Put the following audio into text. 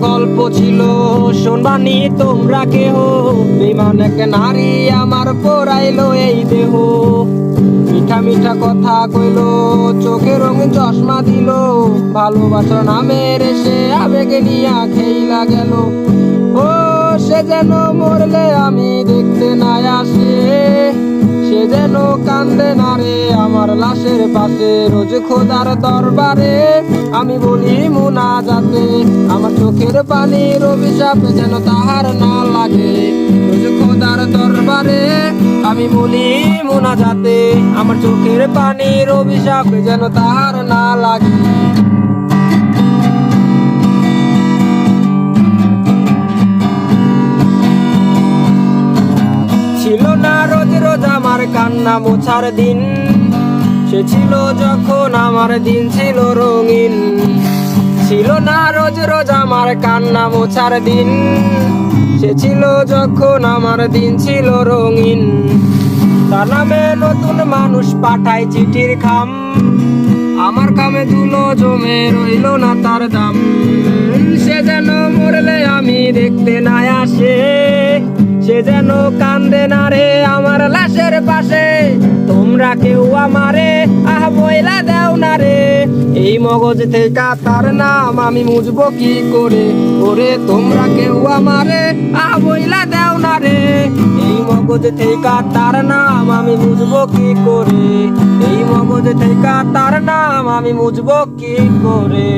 গল্প ছিল, শোনবানি তোমরা কেহ? নারী আমার পড়াইলো এই দেহ। মিঠা মিঠা কথা কইলো, চোখে রঙিন চশমা দিল। ভালোবাসার নামের এসে আবেগে নিয়া খেইলা গেল। ও, সে যেন মরলে আমি কান্দে না রে আমার লাশের পাশে, রোজ খোদার দরবারে। আমি বলি মুনা যাতে আমার চোখের পানি রবি সাপ যেন তাহার না লাগে। রোজ খোদার দরবারে আমি বলি মুনা যাতে আমার চোখের পানি রবি সাপ যেন তাহার না লাগে। আমার কান্না মোছার দিন। সে ছিল যখন আমার দিন ছিল রঙিন। ছিল না রোজ রোজ আমার কান্না মোছার দিন। সে ছিল যখন আমার দিন ছিল রঙিন। তার নামে নতুন মানুষ পাঠায় চিঠির খাম। আমার কামে ধুলো জমে রইল না তার দাম। সে যেন মরলে আমি দেখতে না আসে। সে যেন কান্দে না রে আমার লাশের পাশে। তোমরা কেউ আমারে, আহ বইলা দেও না রে। এই মগজ থেকে তার নাম আমি মুজবো কি করে? ওরে, তোমরা কেউ আমারে, আহ বইলা দেও না রে। এই মগজ থেকে তার নাম আমি মুজবো কি করে? এই মগজ থেকে তার নাম আমি মুজবো কি করে?